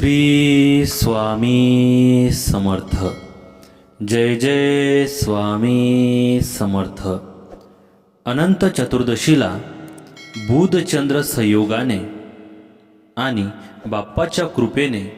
श्री स्वामी समर्थ. जय जय स्वामी समर्थ. अनंत चतुर्दशीला बुधचंद्र संयोगाने आणि बाप्पाच्या कृपेने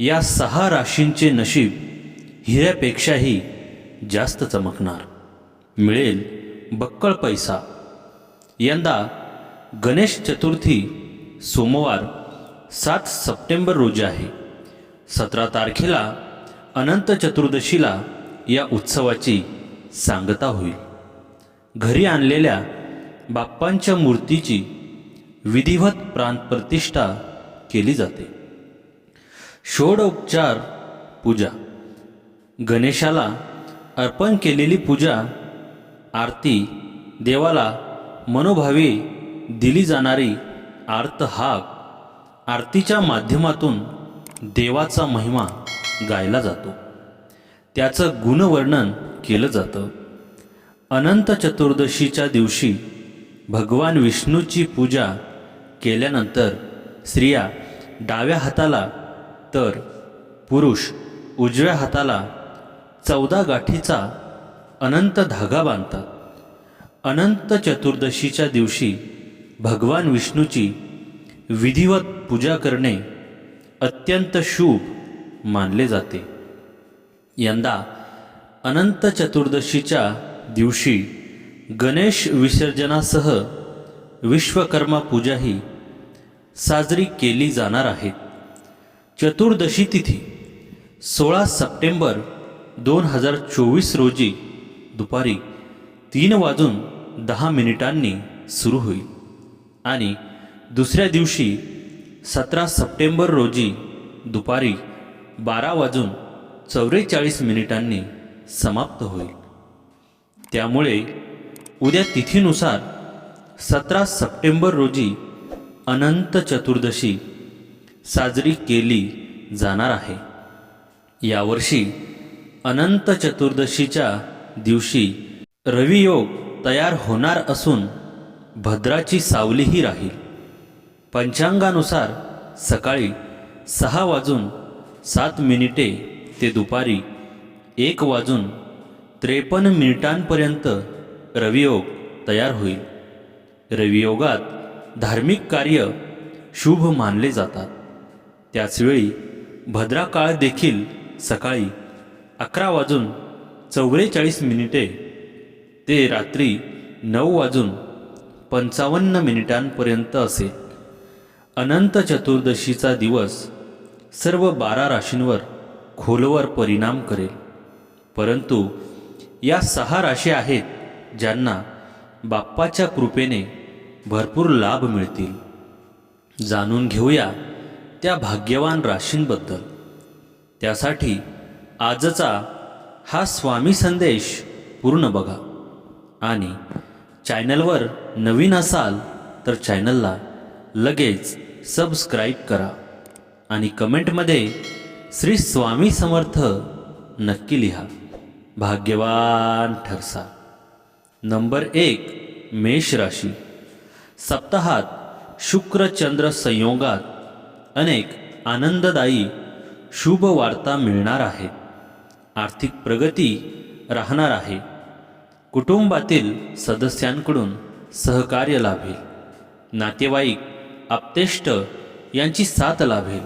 या सहा राशींचे नशीब हिऱ्यापेक्षाही जास्त चमकणार. मिळेल बक्कळ पैसा. यंदा गणेश चतुर्थी सोमवार सात सप्टेंबर रोजी आहे. सतरा तारखेला अनंत चतुर्दशीला या उत्सवाची सांगता होईल. घरी आणलेल्या बाप्पांच्या मूर्तीची विधिवत प्राणप्रतिष्ठा केली जाते. षोडोपचार पूजा. गणेशाला अर्पण केलेली पूजा आरती देवाला मनोभावे दिली जाणारी आर्त हाक आरतीच्या माध्यमातून देवाचा महिमा गायला जातो. त्याचं गुणवर्णन केलं जातं. अनंत चतुर्दशीच्या दिवशी भगवान विष्णूची पूजा केल्यानंतर स्त्रिया डाव्या हाताला तर पुरुष उजव्या हाताला चौदा गाठीचा अनंत धागा बांधतात. अनंत चतुर्दशीच्या दिवशी भगवान विष्णूची विधिवत पूजा करणे अत्यंत शुभ मानले जाते. यंदा अनंत चतुर्दशीच्या दिवशी गणेश विसर्जनासह विश्वकर्मा पूजाही साजरी केली जाणार आहे. चतुर्दशी तिथी सोळा सप्टेंबर दोन हजार चोवीस रोजी दुपारी तीन वाजून दहा मिनिटांनी सुरू होईल आणि दुसऱ्या दिवशी सतरा सप्टेंबर रोजी दुपारी बारा वाजून चौवेचाळीस मिनिटांनी समाप्त होईल. त्यामुळे उद्या तिथीनुसार सतरा सप्टेंबर रोजी अनंत चतुर्दशी साजरी केली जाणार आहे. यावर्षी अनंत चतुर्दशीच्या दिवशी रवियोग तयार होणार असून भद्राची सावलीही राहील. पंचांगानुसार सकाळी सहा वाजून सात मिनिटे ते दुपारी एक वाजून त्रेपन्न मिनिटांपर्यंत रवियोग तयार होईल. रवियोगात धार्मिक कार्य शुभ मानले जातात. त्याचवेळी भद्राकाळ देखील सकाळी अकरा वाजून चौवेचाळीस मिनिटे ते रात्री नऊ वाजून पंचावन्न मिनिटांपर्यंत असेल अनंत चतुर्दशीचा दिवस सर्व बारा राशींवर खोलवर परिणाम करेल. परंतु या सहा राशी आहेत ज्यांना बाप्पाच्या कृपेने भरपूर लाभ मिळतील. जाणून घेऊया त्या भाग्यवान राशींबद्दल. त्यासाठी आजचा हा स्वामी संदेश पूर्ण बघा आणि चॅनलवर नवीन असाल तर चॅनलला लगेच सबस्क्राईब करा आणि कमेंटमध्ये श्री स्वामी समर्थ नक्की लिहा. भाग्यवान ठरसा. नंबर एक मेष राशी. सप्ताहात शुक्रचंद्र संयोगात अनेक आनंददायी शुभ वार्ता मिळणार आहे. आर्थिक प्रगती राहणार आहे. कुटुंबातील सदस्यांकडून सहकार्य लाभेल. नातेवाईक आप्तेष्ट यांची साथ लाभेल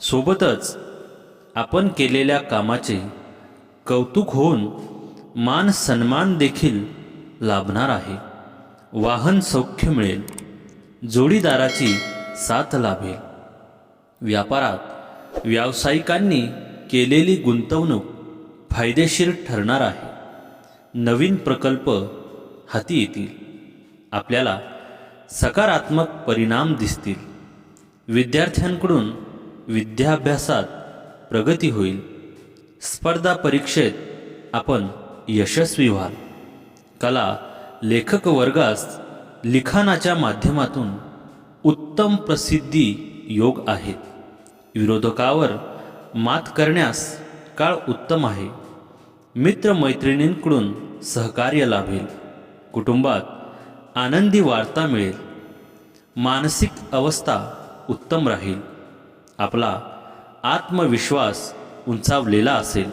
सोबतच आपण केलेल्या कामाचे कौतुक होऊन मान सन्मान देखील लाभणार आहे. वाहन सौख्य मिळेल. जोडीदाराची साथ लाभेल व्यापारात व्यावसायिकांनी केलेली गुंतवणूक फायदेशीर ठरणार आहे. नवीन प्रकल्प हाती येतील. आपल्याला सकारात्मक परिणाम दिसतील. विद्यार्थ्यांकडून विद्याभ्यासात प्रगती होईल. स्पर्धा परीक्षेत आपण यशस्वी व्हाल. कला लेखक वर्गास लिखाणाच्या माध्यमातून उत्तम प्रसिद्धी योग आहेत विरोधकावर मात करण्यास काळ उत्तम आहे. मित्रमैत्रिणींकडून सहकार्य लाभेल. कुटुंबात आनंदी वार्ता मिळेल. मानसिक अवस्था उत्तम राहील. आपला आत्मविश्वास उंचावलेला असेल.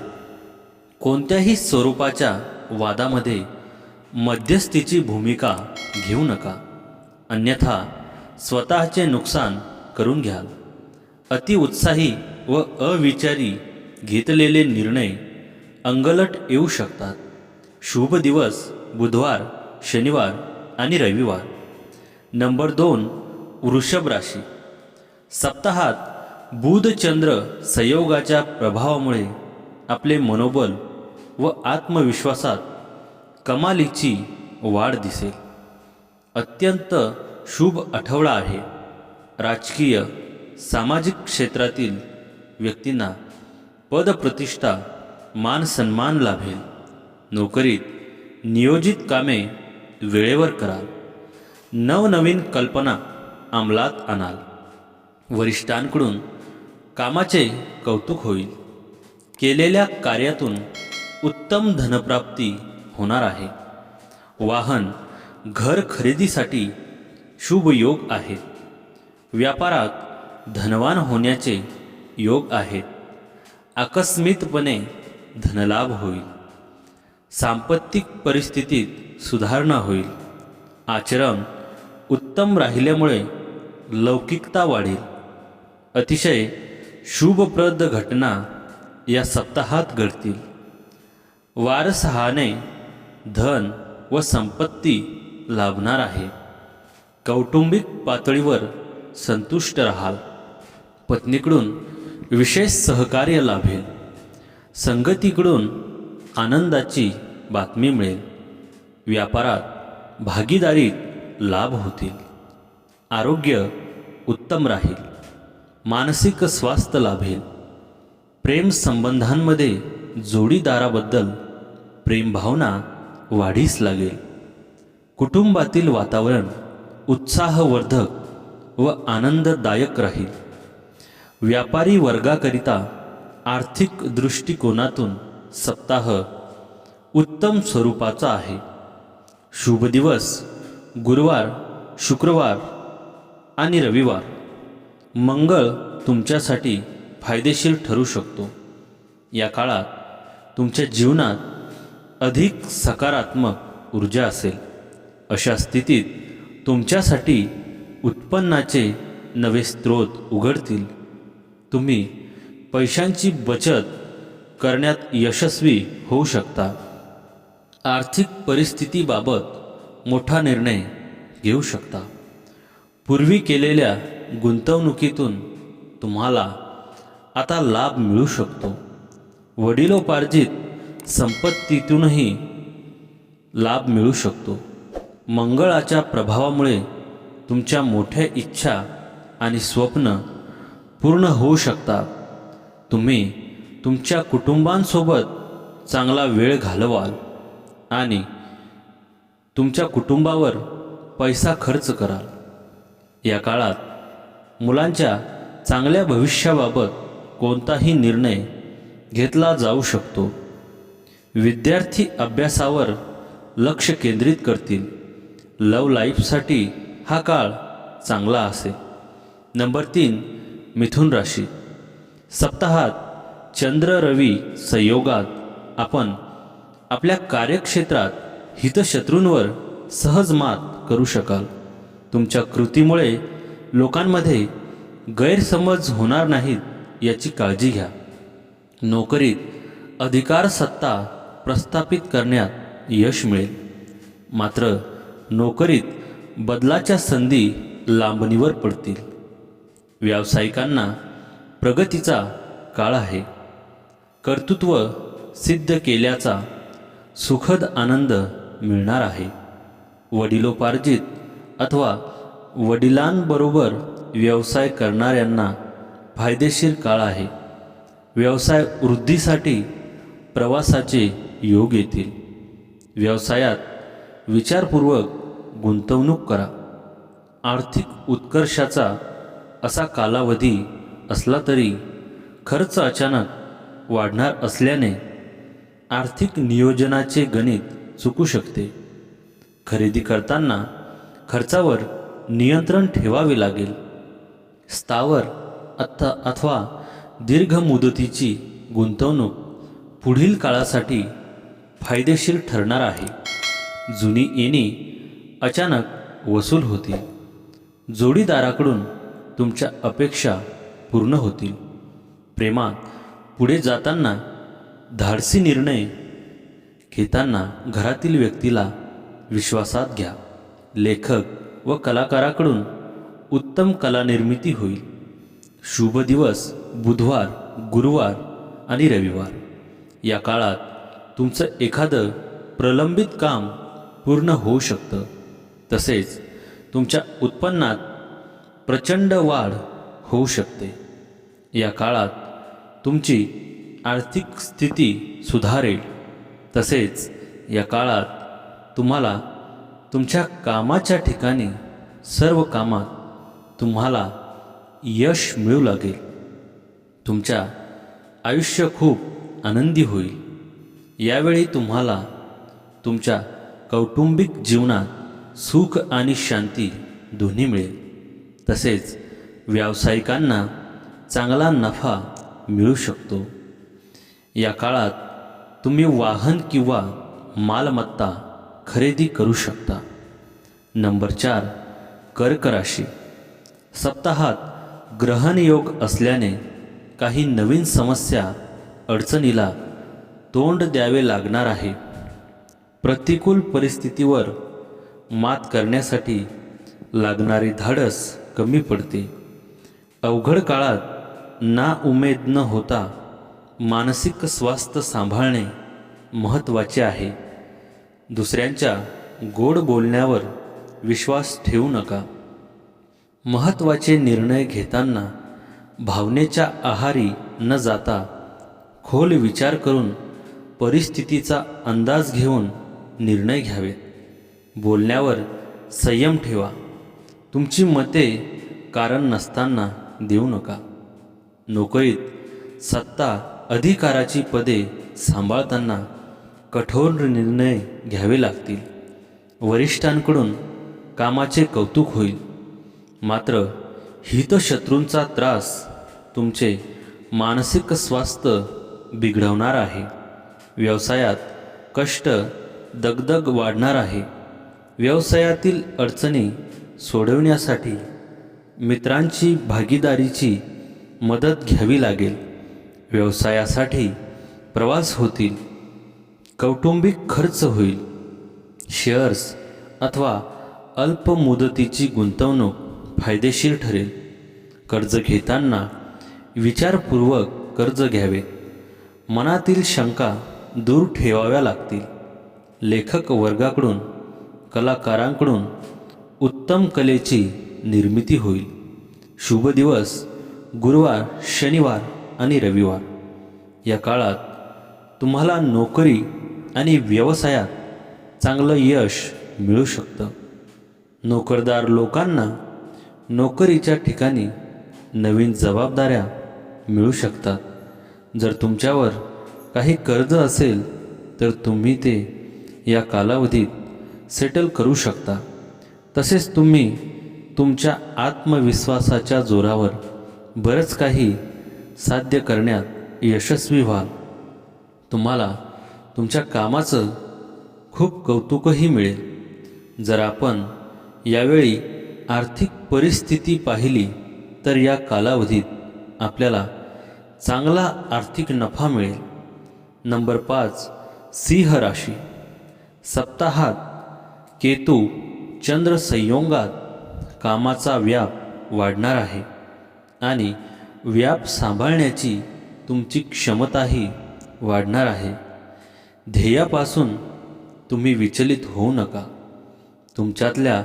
कोणत्याही स्वरूपाच्या वादामध्ये मध्यस्थीची भूमिका घेऊ नका. अन्यथा स्वतःचे नुकसान करून घ्याल. अतिउत्साही व अविचारी घेतलेले निर्णय अंगलट येऊ शकतात. शुभ दिवस बुधवार शनिवार आणि रविवार. नंबर दोन वृषभ राशी. सप्ताहात बुधचंद्र संयोगाच्या प्रभावामुळे आपले मनोबल व आत्मविश्वासात कमालीची वाढ दिसेल. अत्यंत शुभ आठवडा आहे. राजकीय सामाजिक क्षेत्रातील व्यक्तींना पदप्रतिष्ठा मान सन्मान लाभेल. नोकरीत नियोजित कामे वेळेवर कराल. नवनवीन कल्पना अंमलात आणाल. वरिष्ठांकडून कामाचे कौतुक होईल. केलेल्या कार्यातून उत्तम धनप्राप्ती होणार आहे. वाहन घर खरेदीसाठी शुभ योग आहे. व्यापारात धनवान होण्याचे योग आहेत आकस्मितपणे धनलाभ होईल. सांपत्तिक परिस्थितीत सुधारणा होईल. आचरण उत्तम राहिल्यामुळे लौकिकता वाढेल. अतिशय शुभप्रद घटना या सप्ताहात घडतील. वारसहाने धन व संपत्ती लाभणार आहे. कौटुंबिक पातळीवर संतुष्ट राहाल. पत्नीकडून विशेष सहकार्य लाभेल. संगतीकडून आनंदाची बातमी मिळेल. व्यापारात भागीदारीत लाभ होतील. आरोग्य उत्तम राहील. मानसिक स्वास्थ्य लाभेल. प्रेम संबंधांमध्ये जोडीदाराबद्दल प्रेमभावना वाढीस लागेल. कुटुंबातील वातावरण उत्साहवर्धक व आनंददायक राहील. व्यापारी वर्गाकरिता आर्थिक दृष्टिकोनातून सप्ताह उत्तम स्वरूपाचा आहे. शुभ दिवस गुरुवार शुक्रवार आणि रविवार. मंगळ तुमच्यासाठी फायदेशीर ठरू शकतो. या काळात तुमच्या जीवनात अधिक सकारात्मक ऊर्जा असेल. अशा स्थितीत तुमच्यासाठी उत्पन्नाचे नवे स्रोत उघडतील. तुम्ही पैशांची बचत करण्यात यशस्वी होऊ शकता. आर्थिक परिस्थितीबाबत मोठा निर्णय घेऊ शकता. पूर्वी केलेल्या गुंतवणुकीतून तुम्हाला आता लाभ मिळू शकतो. वडिलोपार्जित संपत्तीतूनही लाभ मिळू शकतो. मंगळाच्या प्रभावामुळे तुमच्या मोठ्या इच्छा आणि स्वप्न पूर्ण होऊ शकतात. तुम्ही तुमच्या कुटुंबांसोबत चांगला वेळ घालवाल. आणि तुमच्या कुटुंबावर पैसा खर्च कराल. या काळात मुलांच्या चांगल्या भविष्याबाबत कोणताही निर्णय घेतला जाऊ शकतो. विद्यार्थी अभ्यासावर लक्ष केंद्रित करतील. लव लाईफसाठी हा काळ चांगला असेल नंबर तीन मिथुन राशी. सप्ताहात चंद्र रवी संयोगात आपण आपल्या कार्यक्षेत्रात हितशत्रूंवर सहज मात करू शकाल. तुमच्या कृतीमुळे लोकांमध्ये गैरसमज होणार नाहीत याची काळजी घ्या. नोकरीत अधिकार सत्ता प्रस्थापित करण्यात यश मिळेल. मात्र नोकरीत बदलाच्या संधी लांबणीवर पडतील. व्यावसायिकांना प्रगतीचा काळ आहे. कर्तृत्व सिद्ध केल्याचा सुखद आनंद मिळणार आहे. वडिलोपार्जित अथवा वडिलांबरोबर व्यवसाय करणाऱ्यांना फायदेशीर काळ आहे. व्यवसाय वृद्धीसाठी प्रवासाचे योग येतील. व्यवसायात विचारपूर्वक गुंतवणूक करा. आर्थिक उत्कर्षाचा असा कालावधी असला तरी खर्च अचानक वाढणार असल्याने आर्थिक नियोजनाचे गणित चुकू शकते. खरेदी करताना खर्चावर नियंत्रण ठेवावे लागेल. स्थावर अथवा अथवा दीर्घ मुदतीची गुंतवणूक पुढील काळासाठी फायदेशीर ठरणार आहे. जुनी येणी अचानक वसूल होतील. जोडीदाराकडून तुमच्या अपेक्षा पूर्ण होतील. प्रेमात पुढे जाताना धाडसी निर्णय घेताना घरातील व्यक्तीला विश्वासात घ्या. लेखक व कलाकाराकडून उत्तम कला निर्मिती होईल. शुभ दिवस बुधवार गुरुवार आणि रविवार. या काळात तुमचं एखादं प्रलंबित काम पूर्ण होऊ शकतं. तसेच तुमच्या उत्पन्नात प्रचंड वाढ होऊ शकते. या काळात तुमची आर्थिक स्थिती सुधारेल. तसेच या काळात तुम्हाला तुमच्या कामाच्या ठिकाणी सर्व कामात तुम्हाला यश मिळू लागेल. तुमच्या आयुष्य खूप आनंदी होईल. यावेळी तुम्हाला तुमच्या कौटुंबिक जीवनात सुख आणि शांती दोन्ही मिळेल. तसेच व्यावसायिकांना चांगला नफा मिळू शकतो. या काळात तुम्ही वाहन किंवा मालमत्ता खरेदी करू शकता. नंबर चार कर्क राशी. सप्ताहात ग्रहणयोग असल्याने काही नवीन समस्या अडचणीला तोंड द्यावे लागणार आहे. प्रतिकूल परिस्थितीवर मात करण्यासाठी लागणारे धाडस कमी पडते. अवघड काळात ना उमेद न होता मानसिक स्वास्थ्य सांभाळणे महत्त्वाचे आहे. दुसऱ्यांच्या गोड बोलण्यावर विश्वास ठेवू नका. महत्त्वाचे निर्णय घेताना भावनेच्या आहारी न जाता खोल विचार करून परिस्थितीचा अंदाज घेऊन निर्णय घ्यावेत बोलण्यावर संयम ठेवा. तुमची मते कारण नसताना देऊ नका. नोकरीत सत्ता अधिकाराची पदे सांभाळताना कठोर निर्णय घ्यावे लागतील. वरिष्ठांकडून कामाचे कौतुक होईल. मात्र हितशत्रूंचा त्रास तुमचे मानसिक स्वास्थ्य बिघडवणार आहे. व्यवसायात कष्ट दगदग वाढणार आहे. व्यवसायातील अडचणी सोडवण्यासाठी मित्रांची भागीदारीची मदत घ्यावी लागेल. व्यवसायासाठी प्रवास होतील कौटुंबिक खर्च होईल शेअर्स अथवा अल्प मुदतीची गुंतवणूक फायदेशीर ठरेल. कर्ज घेताना विचारपूर्वक कर्ज घ्यावे. मनातील शंका दूर ठेवाव्या लागतील. लेखक वर्गाकडून कलाकारांकडून उत्तम कलेची निर्मिती होईल. शुभ दिवस गुरुवार शनिवार. आणि रविवार. या काळात तुम्हाला नोकरी आणि व्यवसायात चांगलं यश मिळू शकतं. नोकरदार लोकांना नोकरीच्या ठिकाणी नवीन जबाबदाऱ्या मिळू शकतात. जर तुमच्यावर काही कर्ज असेल तर तुम्ही ते या कालावधीत सेटल करू शकता. तसेच तुम्ही तुमच्या आत्मविश्वासाच्या जोरावर बरंच काही साध्य करण्यात यशस्वी व्हाल तुम्हाला तुमच्या कामाचं खूप कौतुकही मिळेल. जर आपण यावेळी आर्थिक परिस्थिती पाहिली तर या कालावधीत आपल्याला चांगला आर्थिक नफा मिळेल. नंबर पाच सिंह राशी. सप्ताहात केतू चंद्र संयोगात कामाचा व्याप वाढणार आहे आणि व्याप सांभाळण्याची तुमची क्षमताही वाढणार आहे. ध्येयापासून तुम्ही विचलित होऊ नका. तुमच्यातल्या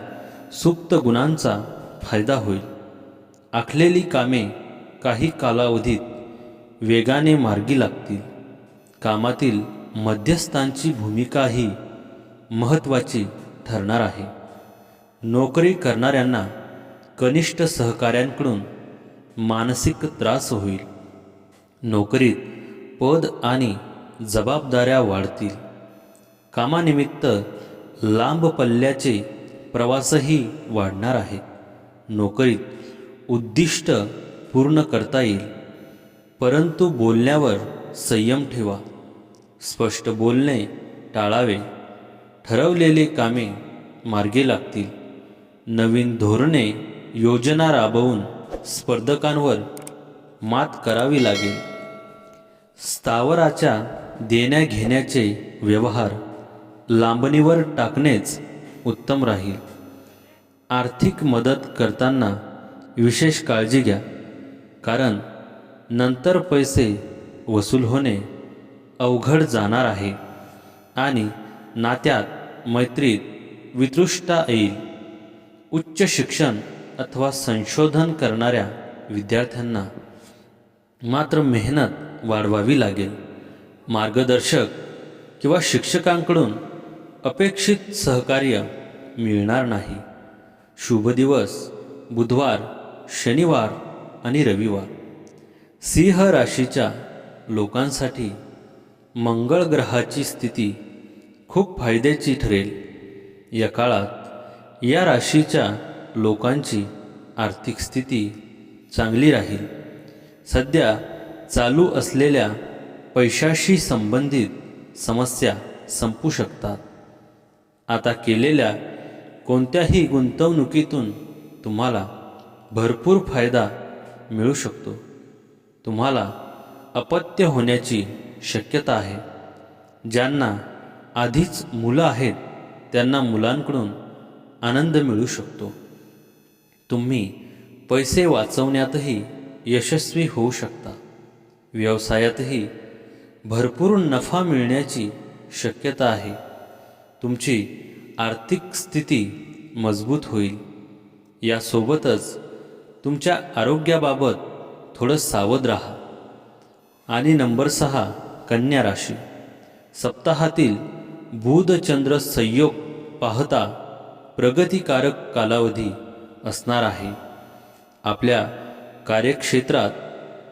सुप्त गुणांचा फायदा होईल. आखलेली कामे काही कालावधीत वेगाने मार्गी लागतील. कामातील मध्यस्थांची भूमिकाही महत्त्वाची ठरणार आहे. नोकरी करणाऱ्यांना कनिष्ठ सहकाऱ्यांकडून मानसिक त्रास होईल. नोकरीत पद आणि जबाबदाऱ्या वाढतील. कामानिमित्त लांब पल्ल्याचे प्रवासही वाढणार आहेत नोकरीत उद्दिष्ट पूर्ण करता येईल. परंतु बोलण्यावर संयम ठेवा. स्पष्ट बोलणे टाळावे. ठरवलेले कामे मार्गे लागतील. नवीन धोरणे योजना राबवून स्पर्धकांवर मात करावी लागेल. स्थावराच्या देण्या घेण्याचे व्यवहार लांबणीवर टाकणेच उत्तम राहील. आर्थिक मदत करताना विशेष काळजी घ्या कारण नंतर पैसे वसूल होणे अवघड जाणार आहे आणि नात्यात मैत्रीत वितृष्टा येईल. उच्च शिक्षण अथवा संशोधन करणाऱ्या विद्यार्थ्यांना मात्र मेहनत वाढवावी लागेल. मार्गदर्शक किंवा शिक्षकांकडून अपेक्षित सहकार्य मिळणार नाही. शुभ दिवस बुधवार शनिवार आणि रविवार. सिंह राशीच्या लोकांसाठी मंगळ ग्रहाची स्थिती खूप फायद्याची ठरेल. या काळात या राशीच्या लोकांची आर्थिक स्थिती चांगली राहील. सध्या चालू असलेल्या पैशाशी संबंधित समस्या संपू शकतात. आता केलेल्या कोणत्याही गुंतवणुकीतून तुम्हाला भरपूर फायदा मिळू शकतो. तुम्हाला अपत्य होण्याची शक्यता आहे. ज्यांना आधीच मुलं आहेत त्यांना मुलांकडून आनंद मिळू शकतो. तुम्ही पैसे वाचवण्यातही यशस्वी होऊ शकता. व्यवसायातही भरपूर नफा मिळण्याची शक्यता आहे. तुमची आर्थिक स्थिती मजबूत होईल. यासोबतच तुमच्या आरोग्याबाबत थोडं सावध राहा. आणि नंबर सहा कन्या राशी. सप्ताहातील बुधचंद्र संयोग पाहता प्रगतिकारक कालावधी असणार आहे. आपल्या कार्यक्षेत्रात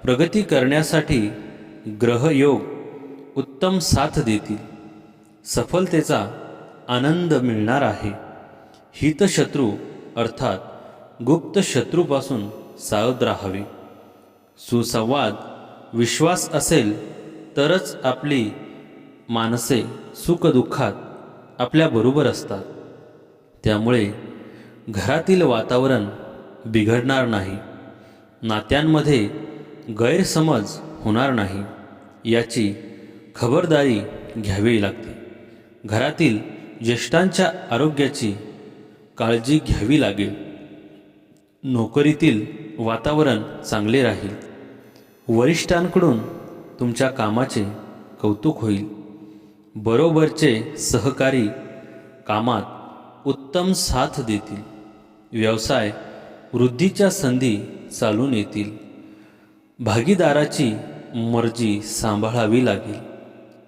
प्रगती करण्यासाठी ग्रहयोग उत्तम साथ देतील. सफलतेचा आनंद मिळणार आहे. हितशत्रू अर्थात गुप्त शत्रूपासून सावध राहावे. सुसंवाद विश्वास असेल तरच आपली माणसे सुखदुःखात आपल्याबरोबर असतात. त्यामुळे घरातील वातावरण बिघडणार नाही. नात्यांमध्ये गैरसमज होणार नाही याची खबरदारी घ्यावी लागते. घरातील ज्येष्ठांच्या आरोग्याची काळजी घ्यावी लागेल. नोकरीतील वातावरण चांगले राहील. वरिष्ठांकडून तुमच्या कामाचे कौतुक होईल. बरोबरचे सहकारी कामात उत्तम साथ देतील. व्यवसाय वृद्धीच्या संधी चालून येतील. भागीदाराची मर्जी सांभाळावी लागेल.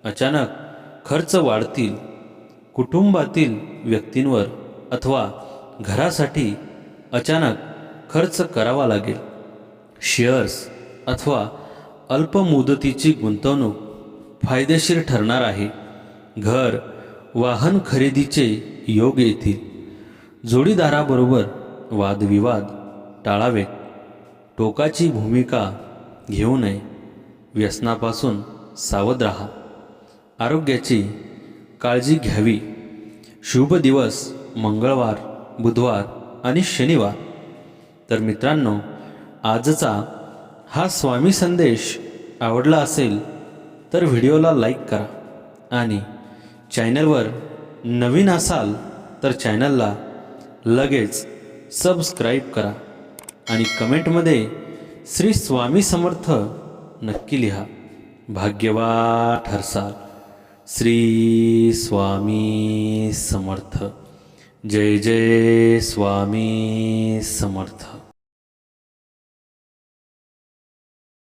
अचानक खर्च वाढतील. कुटुंबातील व्यक्तींवर अथवा घरासाठी अचानक खर्च करावा लागेल. शेअर्स अथवा अल्पमुदतीची गुंतवणूक फायदेशीर ठरणार आहे. घर वाहन खरेदीचे योग येतील. जोडीदाराबरोबर वादविवाद टाळावे. टोकाची भूमिका घेऊ नये. व्यसनापासून सावध राहा. आरोग्याची काळजी घ्यावी. शुभ दिवस मंगळवार बुधवार आणि शनिवार. तर मित्रांनो आजचा हा स्वामी संदेश आवडला असेल तर व्हिडिओला लाईक करा. आणि चॅनलवर नवीन असाल तर चॅनलला लगेच सबस्क्राईब करा आणि कमेंटमध्ये श्री स्वामी समर्थ नक्की लिहा. भाग्यवा ठरसाल श्री स्वामी समर्थ. जय जय स्वामी समर्थ.